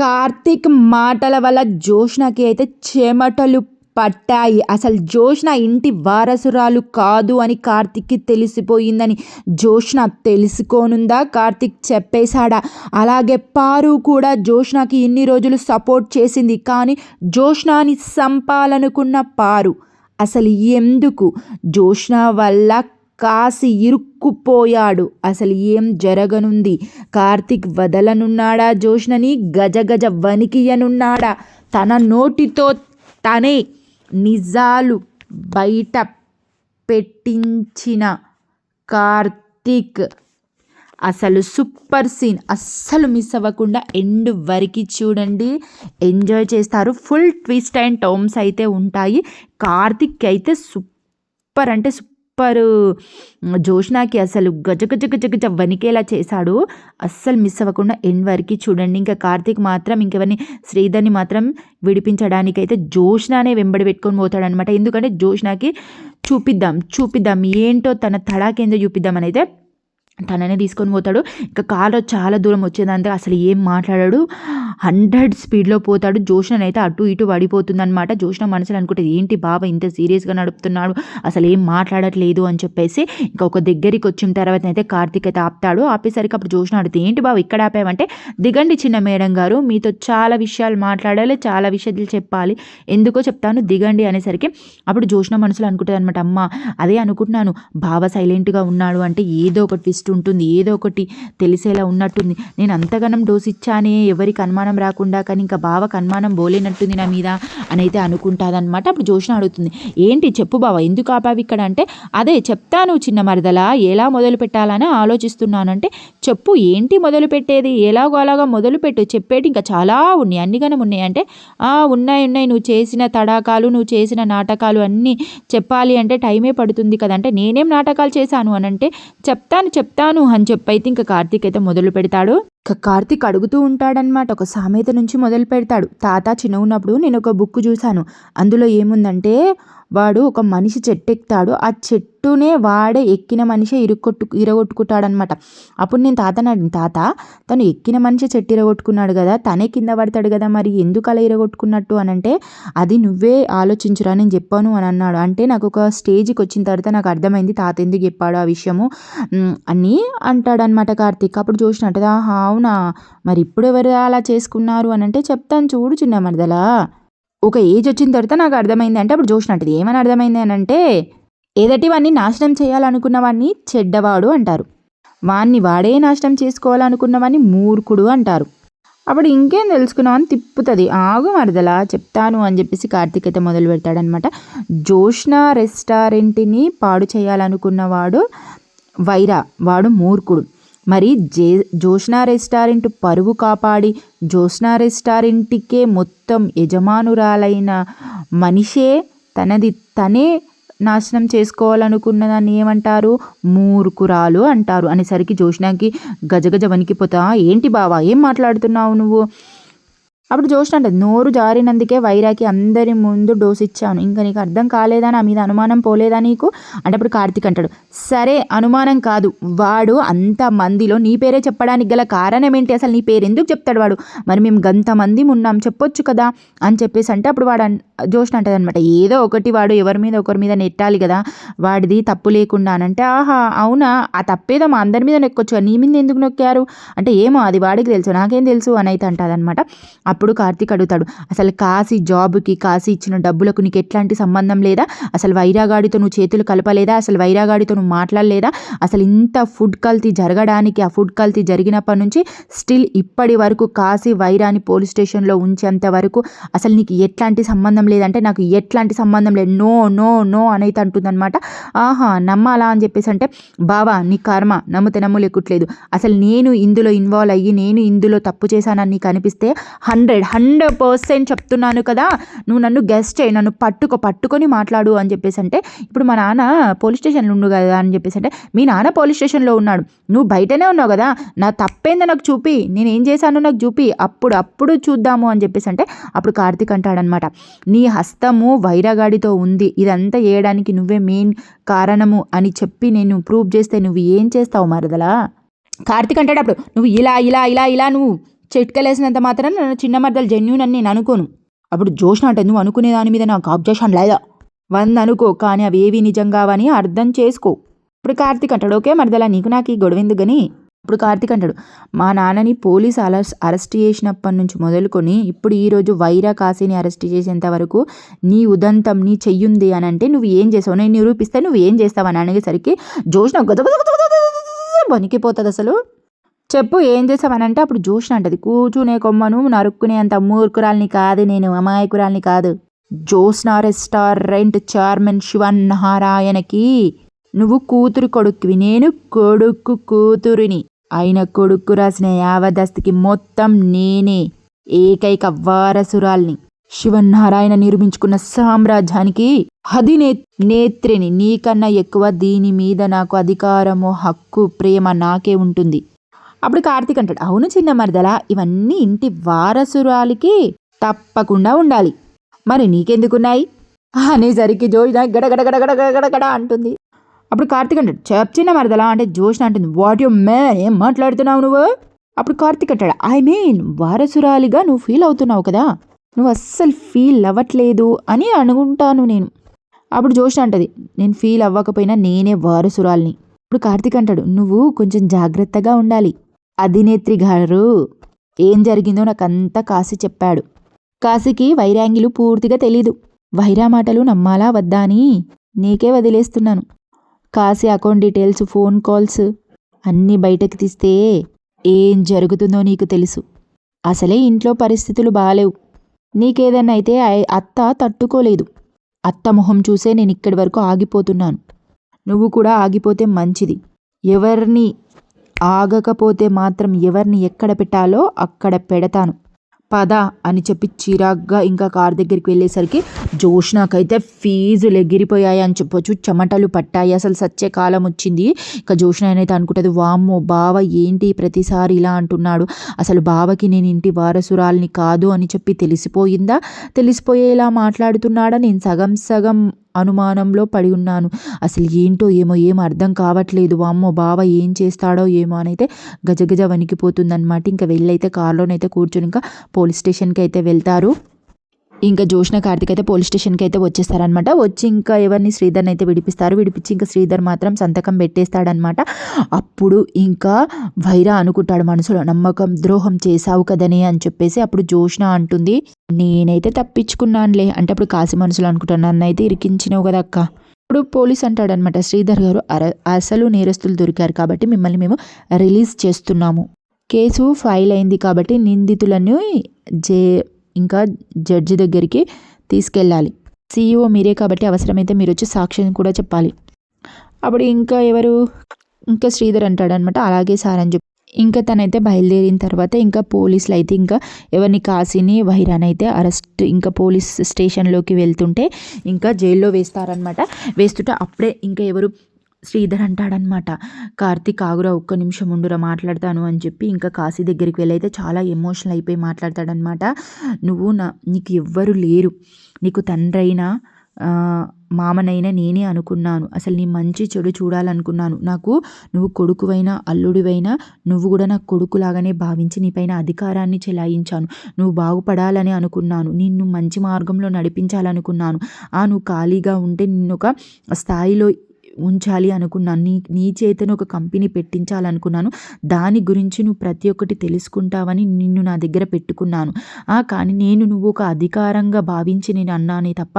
కార్తీక్ మాటల వల్ల జోష్నకి అయితే చెమటలు పట్టాయి. అసలు జోష్న ఇంటి వారసురాలు కాదు అని కార్తిక్కి తెలిసిపోయిందని జోష్న తెలుసుకోనుందా? కార్తిక్ చెప్పేశాడా? అలాగే పారు కూడా జోష్నకి ఇన్ని రోజులు సపోర్ట్ చేసింది. కానీ జోష్నాని సంపాలనుకున్న పారు. అసలు ఎందుకు? జోష్న వల్ల కాసి ఇరుక్కుపోయాడు. అసలు ఏం జరగనుంది? కార్తిక్ వదలనున్నాడా? జోష్నని గజగజ వణికియనున్నాడా? తన నోటితో తనే నిజాలు బయట పెట్టించిన కార్తిక్ అసలు సూపర్ సీన్. అస్సలు మిస్ అవ్వకుండా ఎండ్ వరకు చూడండి. ఎంజాయ్ చేస్తారు. ఫుల్ ట్విస్ట్ అండ్ టర్మ్స్ అయితే ఉంటాయి. కార్తిక్ అయితే సూపర్ అంటే సూపర్ జోష్నాకి అసలు గజ గజ గజ గజ వణికేలా చేశాడు. అస్సలు మిస్ అవ్వకుండా ఎండ్ వరకు చూడండి. ఇంకా కార్తీక్ మాత్రం ఇంకెవరిని శ్రీధర్ని మాత్రం విడిపించడానికైతే జోష్నానే వెంబడి పెట్టుకొని పోతాడనమాట ఎందుకంటే జోష్నాకి చూపిద్దాం చూపిద్దాం. ఏంటో తన తడాకేందో చూపిద్దామని అయితే తననే తీసుకొని పోతాడు. ఇంకా కార్ చాలా దూరం వచ్చేదానికి అసలు ఏం మాట్లాడాడు? హండ్రెడ్ స్పీడ్లో పోతాడు. జోషణ అయితే అటు ఇటు పడిపోతుంది అనమాట జోష్న మనసులో అనుకుంటుంది ఏంటి బాబా ఇంత సీరియస్గా నడుపుతున్నాడు? అసలు ఏం మాట్లాడట్లేదు? అని చెప్పేసి ఇంకా ఒక దగ్గరికి వచ్చిన తర్వాత అయితే కార్తీక్ అయితే ఆపుతాడు. ఆపేసరికి అప్పుడు జోష్న అడుగుతుంది ఏంటి బాబు ఇక్కడ ఆపామంటే దిగండి చిన్న మేడం గారు మీతో చాలా విషయాలు మాట్లాడాలి చాలా విషయాలు చెప్పాలి. ఎందుకో చెప్తాను దిగండి అనేసరికి అప్పుడు జోష్ణ మనసులో అనుకుంటుంది అనమాట అమ్మ అదే అనుకుంటున్నాను. బాబా సైలెంట్గా ఉన్నాడు అంటే ఏదో ఒక ట్విస్ట్ ఉంటుంది ఏదో ఒకటి తెలిసేలా ఉన్నట్టుంది. నేను అంతగానం డోస్ ఇచ్చానే ఎవరికి అనుమానం రాకుండా కానీ ఇంకా బావకు అనుమానం పోలేనట్టుంది నా మీద అని అయితే అనుకుంటాదనమాట అప్పుడు జోష్న అడుగుతుంది ఏంటి చెప్పు బావ ఎందుకు ఆపావి ఇక్కడ? అంటే అదే చెప్తాను చిన్న మరదల ఎలా మొదలు పెట్టాలని ఆలోచిస్తున్నానంటే చెప్పు ఏంటి మొదలు పెట్టేది ఎలాగో అలాగా మొదలు పెట్టు చెప్పేటి ఇంకా చాలా ఉన్నాయి అన్నిగానే ఉన్నాయి. అంటే ఉన్నాయి ఉన్నాయి నువ్వు చేసిన తడాకాలు నువ్వు చేసిన నాటకాలు అన్నీ చెప్పాలి అంటే టైమే పడుతుంది కదంటే నేనేం నాటకాలు చేశాను? అని అంటే చెప్తాను చెప్తాను చెప్తాను అని చెప్పైతే ఇంకా కార్తీక్ అయితే మొదలు పెడతాడు. కార్తీక్ అడుగుతూ ఉంటాడనమాట ఒక సామెత నుంచి మొదలు పెడతాడు. తాత చిన్న ఉన్నప్పుడు నేను ఒక బుక్ చూశాను. అందులో ఏముందంటే వాడు ఒక మనిషి చెట్టు ఎక్కుతాడు ఆ చెట్టునే వాడే ఎక్కిన మనిషి ఇరుక్కొట్టు ఇరగొట్టుకుంటాడనమాట అప్పుడు నేను తాత తాత తను ఎక్కిన మనిషి చెట్టు ఇరగొట్టుకున్నాడు కదా తనే కింద పడతాడు కదా మరి ఎందుకు అలా ఇరగొట్టుకున్నట్టు అని అంటే అది నువ్వే ఆలోచించురా నేను చెప్పాను అని అన్నాడు. అంటే నాకు ఒక స్టేజ్కి వచ్చిన తర్వాత నాకు అర్థమైంది తాత ఎందుకు చెప్పాడు ఆ విషయము. అని అంటాడనమాట కార్తీక్. అప్పుడు చూసినట్టుగా అవునా? మరి ఇప్పుడు ఎవరు అలా చేసుకున్నారు? అని అంటే చెప్తాను చూడు చిన్న మరదలా ఒక ఏజ్ వచ్చిన తర్వాత నాకు అర్థమైంది అంటే అప్పుడు జోష్న ఏమని అర్థమైంది అని అంటే ఏదటివన్నీ నాశనం చేయాలనుకున్నవాడిని చెడ్డవాడు అంటారు. వాణ్ణి వాడే నాశనం చేసుకోవాలనుకున్నవాడిని మూర్ఖుడు అంటారు. అప్పుడు ఇంకేం తెలుసుకున్నావు అని తిప్పుతుంది. ఆగు మరదలా చెప్తాను అని చెప్పేసి కార్తీక్ అయితే మొదలు పెడతాడనమాట జోష్ణ రెస్టారెంట్ని పాడు చేయాలనుకున్నవాడు వైరా వాడు మూర్ఖుడు. మరి జే జోష్నా రెస్టారెంట్ పరువు కాపాడి జోష్నా రెస్టారెంట్కే మొత్తం యజమానురాలైన మనిషే తనది తనే నాశనం చేసుకోవాలనుకున్న దాన్ని ఏమంటారు? మూర్ఖురాలు అంటారు అనేసరికి జోష్నాకి గజగజ వణికిపోతా ఏంటి బావా ఏం మాట్లాడుతున్నావు నువ్వు? అప్పుడు జోష్న అంటే నోరు జారినందుకే వైరాకి అందరి ముందు డోస్ ఇచ్చాను. ఇంకా నీకు అర్థం కాలేదా? నా మీద అనుమానం పోలేదా నీకు? అంటే అప్పుడు కార్తీక్ అంటాడు సరే అనుమానం కాదు. వాడు అంత మందిలో నీ పేరే చెప్పడానికి గల కారణం ఏంటి? అసలు నీ పేరు ఎందుకు చెప్తాడు వాడు? మరి మేము గంతమంది ఉన్నాం చెప్పొచ్చు కదా? అని చెప్పేసి అంటే అప్పుడు వాడు జోష్ అంటది అనమాట ఏదో ఒకటి వాడు ఎవరి మీద ఒకరి మీద నెట్టాలి కదా వాడిది తప్పు లేకుండా అంటే ఆహా అవునా? ఆ తప్పేదో మా అందరి మీద నొక్కొచ్చు నీ మీద ఎందుకు నొక్కారు? అంటే ఏమో అది వాడికి తెలుసు నాకేం తెలుసు అని అయితే అంటదనమాట అప్పుడు కార్తీక్ అడుగుతాడు అసలు కాశీ జాబ్కి కాశీ ఇచ్చిన డబ్బులకు నీకు ఎట్లాంటి సంబంధం లేదా? అసలు వైరాగాడితో నువ్వు చేతులు కలపలేదా? అసలు వైరాగాడితో నువ్వు మాట్లాడలేదా? అసలు ఇంత ఫుడ్ కల్తీ జరగడానికి ఆ ఫుడ్ కల్తీ జరిగినప్పటి నుంచి స్టిల్ ఇప్పటి వరకు కాశీ వైరాని పోలీస్ స్టేషన్లో ఉంచేంత వరకు అసలు నీకు ఎట్లాంటి సంబంధం లేదంటే నాకు ఎట్లాంటి సంబంధం లేదు. నో నో నో అనైతే అంటుందన్నమాట. ఆహా నమ్మాలా అని చెప్పేసి అంటే బావా నీ కర్మ నమ్మితే నమ్ములేకుట్లేదు. అసలు నేను ఇందులో ఇన్వాల్వ్ అయ్యి నేను ఇందులో తప్పు చేశానని నీకు అనిపిస్తే హండ్రెడ్ హండ్రెడ్ హండ్రెడ్ పర్సెంట్ చెప్తున్నాను కదా. నువ్వు నన్ను గెస్ట్ చేయి నన్ను పట్టుకో పట్టుకొని మాట్లాడు అని చెప్పేసి అంటే ఇప్పుడు మా నాన్న పోలీస్ స్టేషన్లో ఉండు కదా అని చెప్పేసి అంటే మీ నాన్న పోలీస్ స్టేషన్లో ఉన్నాడు. నువ్వు బయటనే ఉన్నావు కదా. నా తప్పేందో నాకు చూపి నేను ఏం చేశానో నాకు చూపి అప్పుడు అప్పుడు చూద్దాము అని చెప్పేసి అంటే అప్పుడు కార్తీక్ అంటాడనమాట నీ హస్తము వైరగాడితో ఉంది. ఇదంతా చేయడానికి నువ్వే మెయిన్ కారణము అని చెప్పి నేను ప్రూవ్ చేస్తే నువ్వు ఏం చేస్తావు మరదలా? కార్తీక్ అంటాడు అప్పుడు నువ్వు ఇలా ఇలా ఇలా ఇలా నువ్వు చిట్కలేసినంత మాత్రం నన్ను చిన్న మరదలు జెన్యున్ అని నేను అనుకోను. అప్పుడు జోష్ అంటే నువ్వు అనుకునే దాని మీద నాకు ఆబ్జెక్షన్ లేదా? వంద అనుకో కానీ అవి ఏవి నిజంగావని అర్థం చేసుకో. ఇప్పుడు కార్తీక్ అంటాడు ఓకే మరదలా నీకు నాకు ఈ గొడవ ఇప్పుడు కార్తీక్ అంటాడు మా నాన్నని పోలీస్ అలస్ అరెస్ట్ చేసినప్పటి నుంచి మొదలుకొని ఇప్పుడు ఈరోజు వైరా కాశీని అరెస్ట్ చేసేంత వరకు నీ ఉదంతం నీ చెయ్యుంది అని అంటే నువ్వు ఏం చేసావు? నేను నిరూపిస్తే నువ్వు ఏం చేస్తావు? అని అడిగేసరికి జోష్న గద వణికిపోతుంది అసలు. చెప్పు ఏం చేసావనంటే అప్పుడు జోష్న అంటది కూర్చునే కొమ్మను నరుక్కునే అంత మూర్ఖురాల్ని కాదు నేను అమాయకురాల్ని కాదు. జోస్నా రెస్టారెంట్ చైర్మన్ శివన్ నారాయణకి నువ్వు కూతురు కొడుకువి నేను కొడుకు కూతురిని. ఆయన కొడుక్కు రాసిన యావదస్తికి మొత్తం నేనే ఏకైక వారసురాల్ని. శివనారాయణ నిర్మించుకున్న సామ్రాజ్యానికి అధినే నేత్రిని నీకన్నా ఎక్కువ దీని మీద నాకు అధికారము హక్కు ప్రేమ నాకే ఉంటుంది. అప్పుడు కార్తీక్ అంటాడు అవును చిన్న మరదల ఇవన్నీ ఇంటి వారసురాలికి తప్పకుండా ఉండాలి. మరి నీకెందుకున్నాయి? అనేసరికి జోష్న గడగడ గడగడ గడగడ అంటుంది. అప్పుడు కార్తీక్ అంటాడు చెప్ చిన్న మరదలా అంటే జోష్న అంటుంది వాట్ యు మ్యాన్ ఏం మాట్లాడుతున్నావు నువ్వు? అప్పుడు కార్తీక్ అంటాడు ఐ మీన్ వారసురాలిగా నువ్వు ఫీల్ అవుతున్నావు కదా? నువ్వు అస్సలు ఫీల్ అవ్వట్లేదు అని అనుకుంటాను నేను. అప్పుడు జోష్న అంటది నేను ఫీల్ అవ్వకపోయినా నేనే వారసురాల్ని. ఇప్పుడు కార్తీక్ అంటాడు నువ్వు కొంచెం జాగ్రత్తగా ఉండాలి. అధినేత్రి గారు ఏం జరిగిందో నాకు కాశీ చెప్పాడు. కాశీకి వైరాంగిలు పూర్తిగా తెలీదు. వైరా మాటలు నమ్మాలా వద్దా అని నీకే వదిలేస్తున్నాను. కాసి అకౌంట్ డీటెయిల్స్ ఫోన్ కాల్స్ అన్నీ బయటకు తీస్తే ఏం జరుగుతుందో నీకు తెలుసు. అసలే ఇంట్లో పరిస్థితులు బాలేవు. నీకేదన్నా అయితే అత్త తట్టుకోలేదు. అత్త మొహం చూసే నేను ఇక్కడి వరకు ఆగిపోతున్నాను. నువ్వు కూడా ఆగిపోతే మంచిది. ఎవరిని ఆగకపోతే మాత్రం ఎవరిని ఎక్కడ పెట్టాలో అక్కడ పెడతాను. పద అని చెప్పి చిరాగ్గా ఇంకా కార్ దగ్గరికి వెళ్ళేసరికి జోష్నాకైతే ఫీజులు ఎగిరిపోయాయి అని చెప్పొచ్చు. చెమటలు పట్టాయి. అసలు సచ్చే కాలం వచ్చింది. ఇంకా జోష్న అయితే అనుకుంటుంది వామ్మో బావ ఏంటి ప్రతిసారి ఇలా అంటున్నాడు? అసలు బావకి నేను ఇంటి వారసురాల్ని కాదు అని చెప్పి తెలిసిపోయిందా? తెలిసిపోయేలా మాట్లాడుతున్నాడా? నేను సగం సగం అనుమానంలో పడి ఉన్నాను. అసలు ఏంటో ఏమో ఏం అర్థం కావట్లేదు. వామ్మో బావ ఏం చేస్తాడో ఏమో అని అయితే గజగజ వణికిపోతుందన్నమాట. ఇంకా వెళ్ళైతే కార్లోనైతే కూర్చొని ఇంకా పోలీస్ స్టేషన్కి అయితే వెళ్తారు. ఇంకా జోష్న కార్తిక్ అయితే పోలీస్ స్టేషన్కి అయితే వచ్చేస్తారనమాట వచ్చి ఇంకా ఎవరిని శ్రీధర్ని అయితే విడిపిస్తారు. విడిపించి ఇంకా శ్రీధర్ మాత్రం సంతకం పెట్టేస్తాడనమాట అప్పుడు ఇంకా వైరా అనుకుంటాడు మనసులో నమ్మకం ద్రోహం చేశావు కదనే అని చెప్పేసి అప్పుడు జోష్న అంటుంది నేనైతే తప్పించుకున్నానులే. అంటే అప్పుడు కాశీ మనసులో అనుకుంటాను నన్ను అయితే ఇరికించినావు కదా అక్క. ఇప్పుడు పోలీస్ అంటాడనమాట శ్రీధర్ గారు అర అసలు నేరస్తులు దొరికారు కాబట్టి మిమ్మల్ని మేము రిలీజ్ చేస్తున్నాము. కేసు ఫైల్ అయింది కాబట్టి నిందితులను జే ఇంకా జడ్జి దగ్గరికి తీసుకెళ్ళాలి. సీఈఓ మీరే కాబట్టి అవసరమైతే మీరు వచ్చి సాక్ష్యం కూడా చెప్పాలి. అప్పుడు ఇంకా ఎవరు? ఇంకా శ్రీధర్ అంటాడనమాట అలాగే సార్ అని చెప్పి. ఇంకా తనైతే బయలుదేరిన తర్వాత ఇంకా పోలీసులు అయితే ఇంకా ఎవరిని కాసిని వైరాన్ అయితే అరెస్ట్ ఇంకా పోలీస్ స్టేషన్లోకి వెళ్తుంటే ఇంకా జైల్లో వేస్తారనమాట వేస్తుంటే అప్పుడే ఇంకా ఎవరు శ్రీధర్ అంటాడనమాట. కార్తీక్ ఆగురా ఒక్క నిమిషం ఉండురా మాట్లాడతాను అని చెప్పి ఇంకా కాశీ దగ్గరికి వెళ్ళైతే చాలా ఎమోషనల్ అయిపోయి మాట్లాడతాడనమాట. నువ్వు నా నీకు ఎవ్వరు లేరు. నీకు తండ్రైనా మామనైనా నేనే అనుకున్నాను. అసలు నీ మంచి చెడు చూడాలనుకున్నాను. నాకు నువ్వు కొడుకువైనా అల్లుడివైనా నువ్వు కూడా నాకు కొడుకులాగానే భావించి నీపైన అధికారాన్ని చెలాయించాను. నువ్వు బాగుపడాలని అనుకున్నాను. నిన్ను మంచి మార్గంలో నడిపించాలనుకున్నాను. ఆ నువ్వు ఖాళీగా ఉంటే నిన్ను ఒక స్థాయిలో ఉంచాలి అనుకున్నాను. నీ నీ చేతను ఒక కంపెనీ పెట్టించాలనుకున్నాను. దాని గురించి నువ్వు ప్రతి ఒక్కటి తెలుసుకుంటావని నిన్ను నా దగ్గర పెట్టుకున్నాను. ఆ కానీ నేను నువ్వు ఒక అధికారంగా భావించి నేను అన్నానే తప్ప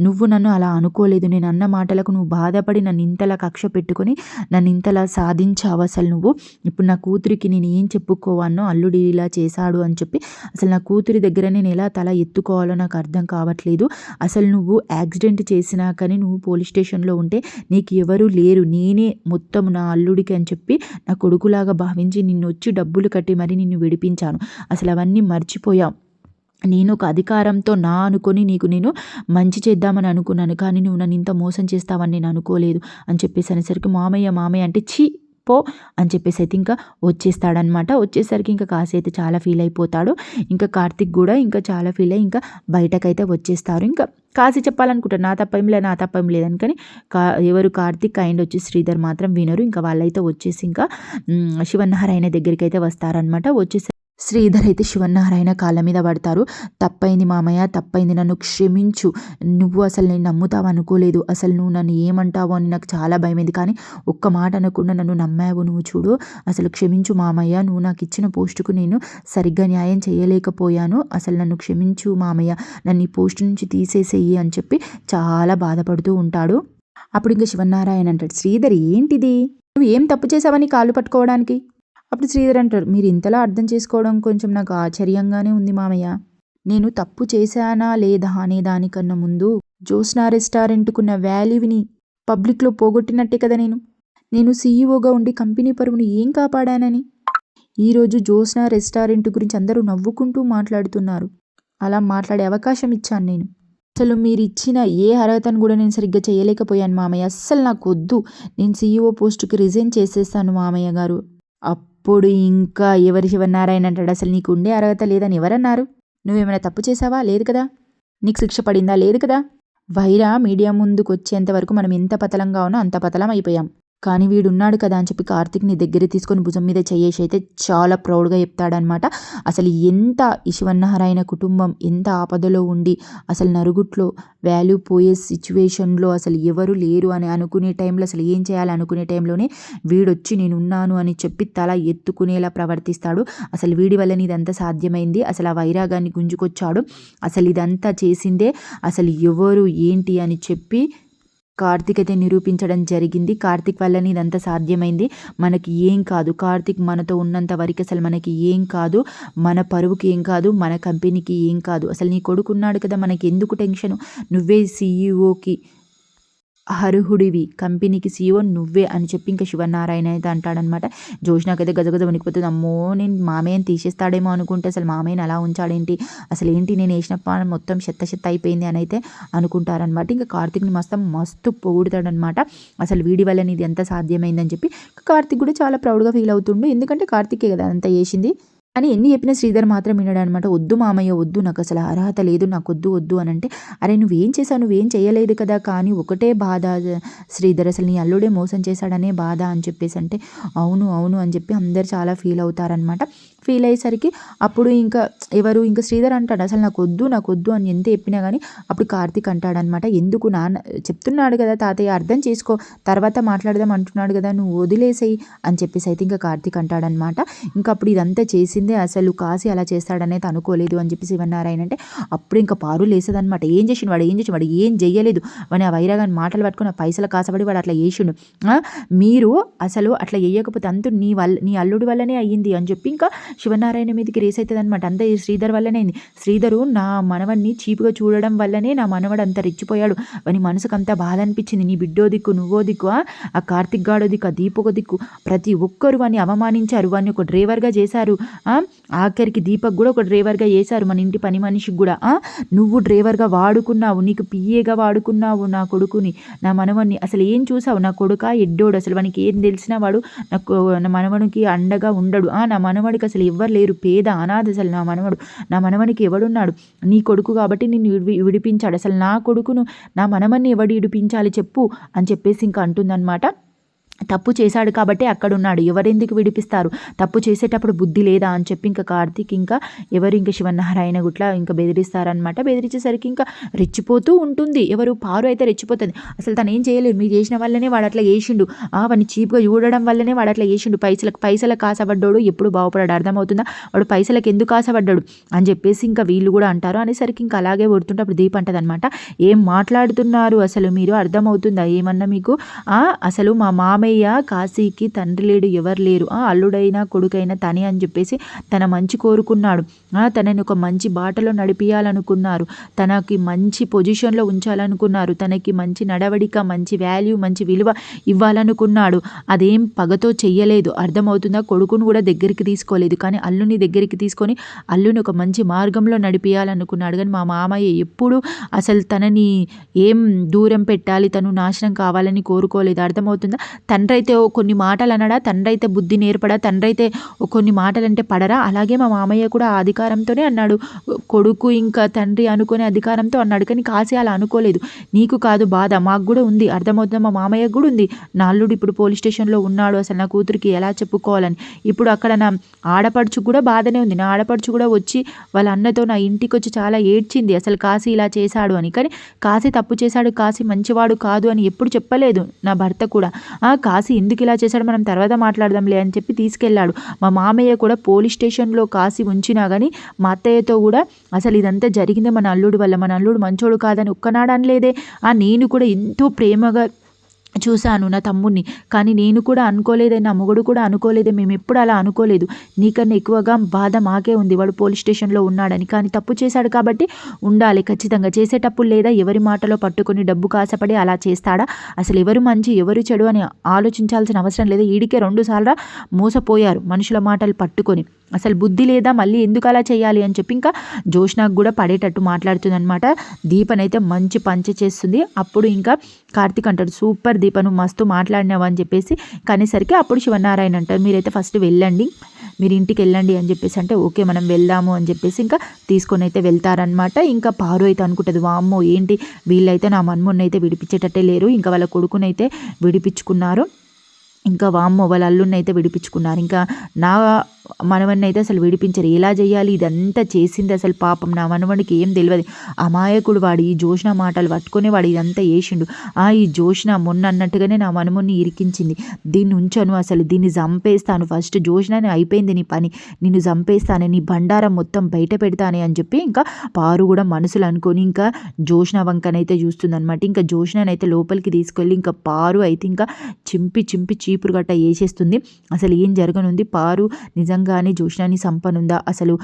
నువ్వు నన్ను అలా అనుకోలేదు. నేను అన్న మాటలకు నువ్వు బాధపడి నన్ను ఇంతలా కక్ష పెట్టుకొని నన్ను ఇంతలా సాధించావు అసలు నువ్వు. ఇప్పుడు నా కూతురికి నేను ఏం చెప్పుకోవానో అల్లుడి ఇలా చేశాడు అని చెప్పి అసలు నా కూతురి దగ్గర నేను ఎలా తల ఎత్తుకోవాలో నాకు అర్థం కావట్లేదు. అసలు నువ్వు యాక్సిడెంట్ చేసినా కానీ నువ్వు పోలీస్ స్టేషన్లో ఉంటే నీకు నీకు ఎవరు లేరు. నేనే మొత్తం నా అల్లుడికి అని చెప్పి నా కొడుకులాగా భావించి నిన్ను వచ్చి డబ్బులు కట్టి మరి నిన్ను విడిపించాను. అసలు అవన్నీ మర్చిపోయాం. నేను ఒక అధికారంతో నా అనుకొని నీకు నేను మంచి చేద్దామని అనుకున్నాను. కానీ నువ్వు నన్ను ఇంత మోసం చేస్తావని నేను అనుకోలేదు అని చెప్పేసి అనేసరికి మామయ్య మామయ్య అంటే ఛీ! పో అని చెప్పేసి అయితే ఇంకా వచ్చేస్తాడనమాట వచ్చేసరికి ఇంకా కాశీ అయితే చాలా ఫీల్ అయిపోతాడు. ఇంకా కార్తిక్ కూడా ఇంకా చాలా ఫీల్ అయ్యి ఇంకా బయటకైతే వచ్చేస్తారు. ఇంకా కాశీ చెప్పాలనుకుంటారు నా తప్పేం లేదు నా తప్పేం లేదని. కానీ కా ఎవరు కార్తిక్ అండ్ వచ్చి శ్రీధర్ మాత్రం వినరు. ఇంకా వాళ్ళైతే వచ్చేసి ఇంకా శివనారాయణ దగ్గరికి అయితే వస్తారనమాట వచ్చేసి శ్రీధర్ అయితే శివనారాయణ కాళ్ళ మీద పడతారు. తప్పైంది మామయ్య తప్పైంది నన్ను క్షమించు. నువ్వు అసలు నేను నమ్ముతావు అనుకోలేదు. అసలు నువ్వు నన్ను ఏమంటావు అని నాకు చాలా భయమైంది. కానీ ఒక్క మాట అనకుండా నన్ను నమ్మావు నువ్వు చూడు. అసలు క్షమించు మామయ్య. నువ్వు నాకు ఇచ్చిన పోస్టుకు నేను సరిగ్గా న్యాయం చేయలేకపోయాను. అసలు నన్ను క్షమించు మామయ్య. నన్ను ఈ పోస్ట్ నుంచి తీసేసేయి అని చెప్పి చాలా బాధపడుతూ ఉంటాడు. అప్పుడు ఇంకా శివనారాయణ అంటాడు శ్రీధర్ ఏంటిది? నువ్వు ఏం తప్పు చేసావని కాళ్ళు పట్టుకోవడానికి? అప్పుడు శ్రీధర్ అంటారు మీరు ఇంతలా అర్థం చేసుకోవడం కొంచెం నాకు ఆశ్చర్యంగానే ఉంది మామయ్య. నేను తప్పు చేశానా లేదా అనే దానికన్నా ముందు జోస్నా రెస్టారెంట్కున్న వాల్యూని పబ్లిక్లో పోగొట్టినట్టే కదా నేను. నేను సీఈఓగా ఉండి కంపెనీ పరువును ఏం కాపాడానని. ఈరోజు జోస్నా రెస్టారెంట్ గురించి అందరూ నవ్వుకుంటూ మాట్లాడుతున్నారు. అలా మాట్లాడే అవకాశం ఇచ్చాను నేను. అసలు మీరు ఇచ్చిన ఏ అర్హతను కూడా నేను సరిగ్గా చేయలేకపోయాను మామయ్య. అస్సలు నాకు వద్దు. నేను సీఈఓ పోస్టుకి రిజైన్ చేసేస్తాను మామయ్య గారు. అప్పుడు ఇంకా ఎవరి శివనారాయణ అంటాడు? అసలు నీకు ఉండే అర్హత లేదని ఎవరన్నారు? నువ్వేమైనా తప్పు చేసావా లేదు కదా. నీకు శిక్ష పడిందా? లేదు కదా. వైరా మీడియా ముందుకు వచ్చేంత వరకు మనం ఎంత పతలంగా ఉన్నా అంత పతలం అయిపోయాం. కానీ వీడున్నాడు కదా అని చెప్పి కార్తిక్ని దగ్గర తీసుకొని భుజం మీద చేయేసి అయితే చాలా ప్రౌడ్గా చెప్తాడనమాట అసలు ఎంత ఈ కుటుంబం ఎంత ఆపదలో ఉండి అసలు నరుగుట్లో వాల్యూ పోయే సిచ్యువేషన్లో అసలు ఎవరు లేరు అని అనుకునే టైంలో అసలు ఏం చేయాలి అనుకునే టైంలోనే వీడొచ్చి నేను ఉన్నాను అని చెప్పి తల ఎత్తుకునేలా ప్రవర్తిస్తాడు. అసలు వీడి వల్ల ఇదంతా సాధ్యమైంది. అసలు ఆ వైరాగాన్ని గుంజుకొచ్చాడు. అసలు ఇదంతా చేసిందే అసలు ఎవరు ఏంటి అని చెప్పి కార్తిక్ అయితే నిరూపించడం జరిగింది. కార్తిక్ వల్లనే ఇదంతా సాధ్యమైంది. మనకి ఏం కాదు. కార్తిక్ మనతో ఉన్నంత వరకు అసలు మనకి ఏం కాదు. మన పరువుకి ఏం కాదు. మన కంపెనీకి ఏం కాదు. అసలు నీ కొడుకున్నాడు కదా. మనకి ఎందుకు టెన్షన్? నువ్వే సీఈఓకి అర్హుడివి. కంపెనీకి సీఓ నువ్వే అని చెప్పి ఇంకా శివనారాయణ అయితే అంటాడనమాట. జోష్నాకైతే గజగజ వణికిపోతుంది అమ్మో నేను మామయ్యని తీసేస్తాడేమో అనుకుంటే అసలు మామయ్యని అలా ఉంచాడేంటి? అసలు ఏంటి నేను వేసిన పాన మొత్తం చెత్త చెత్త అయిపోయింది అని అయితే అనుకుంటారనమాట. ఇంకా కార్తిక్ని మస్తం మస్తు పొగుడుతాడనమాట. అసలు వీడి వల్ల ఇది ఎంత సాధ్యమైందని చెప్పి. కార్తిక్ కూడా చాలా ప్రౌడ్గా ఫీల్ అవుతుండు. ఎందుకంటే కార్తికే కదా అంతా చేసింది. అని ఎన్ని చెప్పినా శ్రీధర్ మాత్రం వినడు అనమాట వద్దు మామయ్య వద్దు నాకు అసలు అర్హత లేదు నాకు వద్దు వద్దు అని అంటే అరే నువ్వేం చేశావు? నువ్వేం చేయలేదు కదా కానీ ఒకటే బాధ శ్రీధర్ అసలు నీ అల్లుడే మోసం చేశాడనే బాధ అని చెప్పేసి అంటే అవును అవును అని చెప్పి అందరు చాలా ఫీల్ అవుతారనమాట. ఫీల్ అయ్యేసరికి అప్పుడు ఇంకా ఎవరు ఇంకా శ్రీధర్ అంటాడు అసలు నాకు వద్దు నాకు వద్దు అని ఎంత చెప్పినా కానీ అప్పుడు కార్తీక్ అంటాడనమాట ఎందుకు నాన్న చెప్తున్నాడు కదా తాతయ్య అర్థం చేసుకో తర్వాత మాట్లాడదాం అంటున్నాడు కదా నువ్వు వదిలేసేయి అని చెప్పేసి అయితే ఇంకా కార్తీక్ అంటాడనమాట ఇంకా అప్పుడు ఇదంతా చేసిందే అసలు కాసి అలా చేస్తాడనేది అనుకోలేదు అని చెప్పి శివనారాయణ అంటే అప్పుడు ఇంకా పారు లేసేదనమాట ఏం చేసిండు వాడు ఏం చేసి వాడు ఏం చేయలేదు వాడిని ఆ వైరాగాన్ని మాటలు పట్టుకుని ఆ పైసలు కాసబడి వాడు అట్లా చేసిండు. మీరు అసలు అట్లా వేయకపోతే అంత నీ వల్ల నీ అల్లుడి వల్లనే అయ్యింది అని చెప్పి ఇంకా శివనారాయణ మీదకి రేస్ అవుతుంది అనమాట అంతా ఈ శ్రీధర్ వల్లనే అయింది. శ్రీధరు నా మనవడిని చీపుగా చూడడం వల్లనే నా మనవడు అంత రెచ్చిపోయాడు వాని మనసుకు అంతా బాధ అనిపించింది. నీ బిడ్డో దిక్కు నువ్వో దిక్కు ఆ? కార్తిక్ గాడో దిక్కు ఆ దీపక దిక్కు ప్రతి ఒక్కరు వాడిని అవమానించారు. వాడిని ఒక డ్రైవర్గా చేశారు. ఆఖరికి దీపక్ కూడా ఒక డ్రైవర్గా చేశారు మన ఇంటి పని మనిషికి కూడా. నువ్వు డ్రైవర్గా వాడుకున్నావు. నీకు పిఏగా వాడుకున్నావు నా కొడుకుని. నా మనవడిని అసలు ఏం చూసావు? నా కొడుక? ఎడ్డోడు. అసలు వానికి ఏం తెలిసినా వాడు నాకు నా మనవడికి అండగా ఉండడు. నా మనవడికి అసలు ఎవ్వరు లేరు. పేద అనాథ అసలు నా మనవడు నా మనవనికి ఎవడున్నాడు? నీ కొడుకు కాబట్టి నిన్ను విడిపించాడు. అసలు నా కొడుకును నా మనమని ఎవడు విడిపించాలి చెప్పు అని చెప్పేసి ఇంకా అంటుందన్నమాట. తప్పు చేశాడు కాబట్టి అక్కడ ఉన్నాడు ఎవరెందుకు విడిపిస్తారు? తప్పు చేసేటప్పుడు బుద్ధి లేదా అని చెప్పి ఇంకా కార్తీక్ ఇంకా ఎవరు ఇంకా శివనారాయణ గుట్ల ఇంకా బెదిరిస్తారనమాట బెదిరించేసరికి ఇంకా రెచ్చిపోతూ ఉంటుంది. ఎవరు పారు అయితే రెచ్చిపోతుంది. అసలు తను ఏం చేయలేదు మీరు చేసిన వల్లనే వాడు అట్లా చేసిండు. వాడిని చీప్గా చూడడం వల్లనే వాడు అట్లా చేసిండు. పైసలకు పైసలకు కాసపడ్డాడు. ఎప్పుడు బాగుపడాడు. అర్థమవుతుందా? వాడు పైసలకు ఎందుకు కాసపడ్డాడు? అని చెప్పేసి ఇంకా వీళ్ళు కూడా అంటారు. అనేసరికి ఇంకా అలాగే కొడుతుంటే అప్పుడు దీప్ అంటదనమాట ఏం మాట్లాడుతున్నారు అసలు మీరు? అర్థమవుతుందా? ఏమన్నా మీకు? అసలు మా మామ రామయ్య కాశీకి తండ్రి లేడు ఎవరు లేరు. అల్లుడైనా కొడుకైనా తనే అని చెప్పేసి తన మంచి కోరుకున్నాడు. తనని ఒక మంచి బాటలో నడిపియాలనుకున్నారు. తనకి మంచి పొజిషన్లో ఉంచాలనుకున్నారు. తనకి మంచి నడవడిక మంచి వాల్యూ మంచి విలువ ఇవ్వాలనుకున్నాడు. అదేం పగతో చెయ్యలేదు. అర్థమవుతుందా? కొడుకును కూడా దగ్గరికి తీసుకోలేదు. కానీ అల్లుని దగ్గరికి తీసుకొని అల్లుని ఒక మంచి మార్గంలో నడిపియాలనుకున్నాడు. కానీ మా మామయ్య ఎప్పుడు అసలు తనని ఏం దూరం పెట్టాలి తను నాశనం కావాలని కోరుకోలేదు. అర్థమవుతుందా? తండ్రి అయితే కొన్ని మాటలు అనడా తండ్రి అయితే బుద్ధి నేర్పడా తండ్రి అయితే కొన్ని మాటలు అంటే పడరా? అలాగే మా మామయ్య కూడా ఆ అధికారంతోనే అన్నాడు. కొడుకు ఇంకా తండ్రి అనుకునే అధికారంతో అన్నాడు. కానీ కాశీ అలా అనుకోలేదు. నీకు కాదు బాధ మాకు కూడా ఉంది. అర్థమవుతుంది? మా మామయ్యకు కూడా ఉంది. నా అల్లుడు ఇప్పుడు పోలీస్ స్టేషన్లో ఉన్నాడు. అసలు నా కూతురికి ఎలా చెప్పుకోవాలని. ఇప్పుడు అక్కడ నా ఆడపడుచు కూడా బాధనే ఉంది. నా ఆడపడుచు కూడా వచ్చి వాళ్ళ అన్నతో నా ఇంటికి వచ్చి చాలా ఏడ్చింది. అసలు కాశీ ఇలా చేశాడు అని. కానీ కాశీ తప్పు చేశాడు. కాశీ మంచివాడు కాదు అని ఎప్పుడు చెప్పలేదు నా భర్త కూడా. కాశీ ఎందుకు ఇలా చేశాడు మనం తర్వాత మాట్లాడదాంలే అని చెప్పి తీసుకెళ్ళాడు. మా మామయ్య కూడా పోలీస్ స్టేషన్లో కాశీ ఉంచినా కానీ మా అత్తయ్యతో కూడా అసలు ఇదంతా జరిగిందే మన అల్లుడు వల్ల. మన అల్లుడు మంచోడు కాదని ఒక్కనాడనలేదే. ఆ నేను కూడా ఎంతో ప్రేమగా చూశాను నా తమ్ముడిని కానీ నేను కూడా అనుకోలేదే నా మొగుడు కూడా అనుకోలేదే మేము ఎప్పుడు అలా అనుకోలేదు. నీకన్నా ఎక్కువగా బాధ మాకే ఉంది వాడు పోలీస్ స్టేషన్లో ఉన్నాడని. కానీ తప్పు చేశాడు కాబట్టి ఉండాలి ఖచ్చితంగా. చేసేటప్పుడు లేదా ఎవరి మాటలో పట్టుకొని డబ్బు కాసపడి అలా చేస్తాడా? అసలు ఎవరు మంచి ఎవరు చెడు అని ఆలోచించాల్సిన అవసరం లేదు? ఈడికే రెండు సార్లు మోసపోయారు మనుషుల మాటలు పట్టుకొని. అసలు బుద్ధి లేదా? మళ్ళీ ఎందుకు అలా చేయాలి అని చెప్పి ఇంకా జోష్నాకు కూడా పడేటట్టు మాట్లాడుతుంది అనమాట దీపనైతే మంచి పంచ చేస్తుంది. అప్పుడు ఇంకా కార్తీక్ అంటాడు సూపర్ దీప నువ్వు మస్తు మాట్లాడినావు అని చెప్పేసి కనేసరికి అప్పుడు శివనారాయణ అంటారు మీరైతే ఫస్ట్ వెళ్ళండి మీరు ఇంటికి వెళ్ళండి అని చెప్పేసి అంటే ఓకే మనం వెళ్దాము అని చెప్పేసి ఇంకా తీసుకొని అయితే వెళ్తారనమాట ఇంకా పారు అయితే అనుకుంటుంది వామ్మో ఏంటి? వీళ్ళైతే నా మన్మున్న అయితే విడిపించేటట్టే లేరు ఇంకా వాళ్ళ కొడుకునైతే విడిపించుకున్నారు ఇంకా వామ్మో వాళ్ళ అల్లున్నైతే అయితే విడిపించుకున్నారు ఇంకా నా మనవడిని అయితే అసలు విడిపించరు. ఎలా చేయాలి? ఇదంతా చేసింది అసలు పాపం. నా మనవడికి ఏం తెలియదు అమాయకుడు వాడు ఈ జోష్న మాటలు పట్టుకొని వాడు ఇదంతా వేసిండు ఆ ఈ జోష్న మొన్న అన్నట్టుగానే నా మనముని ఇరికించింది. దీన్ని ఉంచను అసలు దీన్ని చంపేస్తాను. ఫస్ట్ జోష్నని అయిపోయింది నీ పని. నిన్ను చంపేస్తాను నీ బండారం మొత్తం బయట పెడతానే అని చెప్పి ఇంకా పారు కూడా మనసులు అనుకొని ఇంకా జోష్న వంకనైతే చూస్తుందన్నమాట. ఇంకా జోష్ననైతే లోపలికి తీసుకెళ్ళి ఇంకా పారు అయితే ఇంకా చింపి చింపి చీపురు గట్ట వేసేస్తుంది అసలు ఏం జరగనుంది? పారు నిజంగా నిజంగానే జోష్నాని సంపనుందా అసలు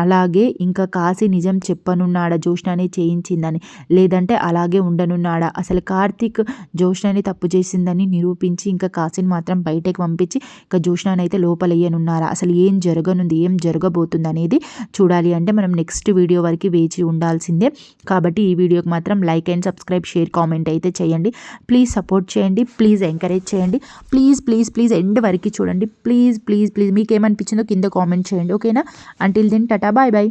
అలాగే ఇంకా కాశీ నిజం చెప్పనున్నాడా? జోష్నాని చేయించిందని. లేదంటే అలాగే ఉండనున్నాడా? అసలు కార్తీక్ జోష్నాని తప్పు చేసిందని నిరూపించి ఇంకా కాశీని మాత్రం బయటకు పంపించి ఇంకా జోష్నాని అయితే లోపలయ్యనున్నారా అసలు ఏం జరగనుంది? ఏం జరగబోతుంది అనేది చూడాలి అంటే మనం నెక్స్ట్ వీడియో వరకు వేచి ఉండాల్సిందే. కాబట్టి ఈ వీడియోకి మాత్రం like and subscribe share comment అయితే చేయండి. ప్లీజ్ సపోర్ట్ చేయండి. ప్లీజ్ ఎంకరేజ్ చేయండి. ప్లీజ్ ప్లీజ్ ప్లీజ్ ఎండ్ వరకు చూడండి. Please please please. మీకు ఏమనిపించిందో కింద కామెంట్ చేయండి ఓకేనా? Until then tata bye bye